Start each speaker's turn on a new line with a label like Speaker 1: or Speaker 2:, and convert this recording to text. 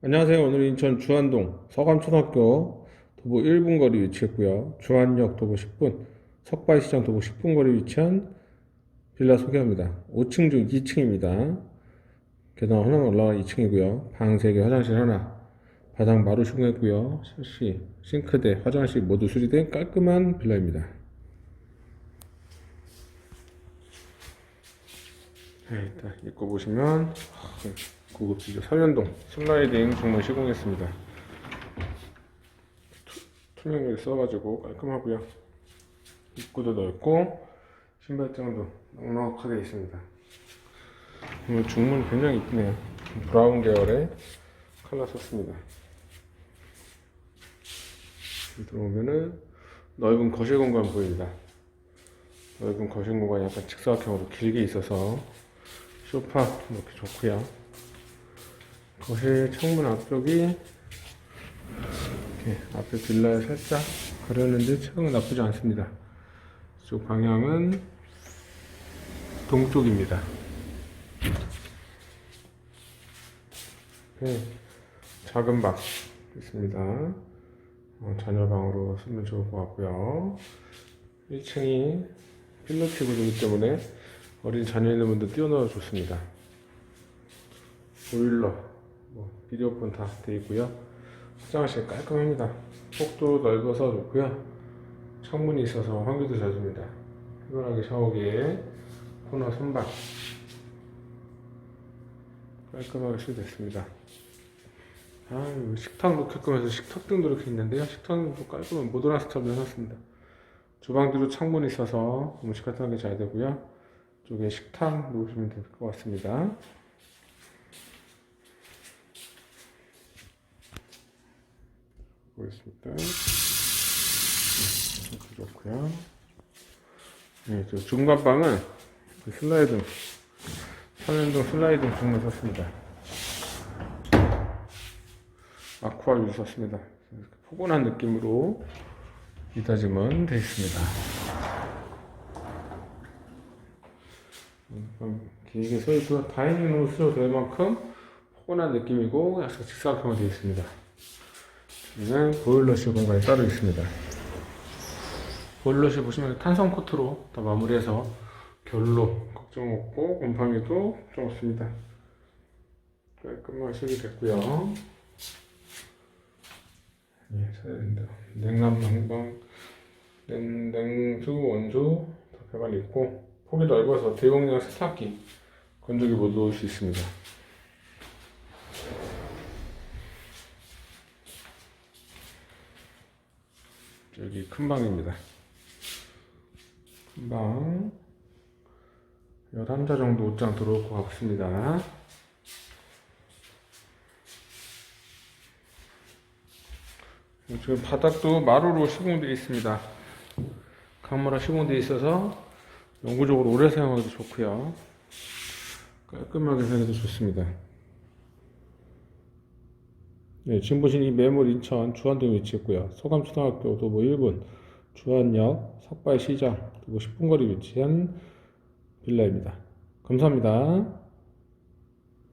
Speaker 1: 안녕하세요. 오늘 인천 주안동 서감초등학교 도보 1분 거리 위치했고요. 주안역 도보 10분, 석발시장 도보 10분 거리 위치한 빌라 소개합니다. 5층 중 2층입니다. 계단 하나 올라가 2층이고요. 방 3개, 화장실 하나, 바닥 마루 시공했고요. 샤시, 싱크대, 화장실 모두 수리된 깔끔한 빌라입니다. 네, 일단 입고 보시면 아, 고급 비교 서현동 슬라이딩 정말 시공했습니다. 투- 투명하게 써가지고 깔끔하고요. 입구도 넓고 신발장도 넉넉하게 있습니다. 오늘 중문 굉장히 이쁘네요. 브라운 계열의 컬러 썼습니다. 들어오면은 넓은 거실 공간 보입니다. 넓은 거실 공간이 약간 직사각형으로 길게 있어서 소파 이렇게 좋고요. 거실 창문 앞쪽이 이렇게 앞에 빌라에 살짝 가렸는데 창은 나쁘지 않습니다. 이쪽 방향은 동쪽입니다. 네, 작은 방 있습니다. 어, 자녀 방으로 쓰면 좋을 것 같고요. 1층이 필로티 구조이기 때문에 어린 자녀 있는 분들 뛰어넣어 좋습니다. 보일러, 뭐 비디오폰 다돼 있고요. 화장실 깔끔합니다. 폭도 넓어서 좋고요. 창문이 있어서 환기도 잘 줍니다. 편안하게 샤워기에 코너 선반 깔끔하게 수리됐습니다. 아, 여기 식탁 놓게끔 해서 식탁등도 이렇게 있는데요. 식탁도 깔끔한 모던한 스타일로 해놨습니다. 주방 뒤로 창문이 있어서 음식 같은 게 잘 되고요. 쪽에 식탁 놓으시면 될 것 같습니다. 보겠습니다. 이렇게 좋고요. 네, 저 중간 방은 그 슬라이딩, 삼연동 슬라이딩 정말 썼습니다. 아쿠아 유 썼습니다. 이렇게 포근한 느낌으로 이다짐은 되어 있습니다. 음, 길게 서 있고요. 다이닝으로 쓰셔도 될 만큼 포근한 느낌이고 약간 직사각형으로 되어 있습니다. 여기는 보일러실 공간이 따로 있습니다. 보일러실 보시면 탄성 코트로 다 마무리해서 결로 걱정 없고 곰팡이도 좀 없습니다. 깔끔하게 수리됐고요. 예, 사연입니다. 냉남 난방, 냉, 냉수, 원조 다 배관 있고 폭이 넓어서 대용량 세탁기, 건조기 모두 놓을 수 있습니다. 여기 큰 방입니다. 큰 방. 11자 정도 옷장 들어올 것 같습니다. 지금 바닥도 마루로 시공되어 있습니다. 강마루 시공되어 있어서 영구적으로 오래 사용하기도 좋고요. 깔끔하게 사용해도 좋습니다. 네, 지금 보신 이 매물 인천 주안동에 위치했고요. 소감초등학교 도보 1분, 주안역, 석발시장 도보 10분 거리 위치한 빌라입니다. 감사합니다.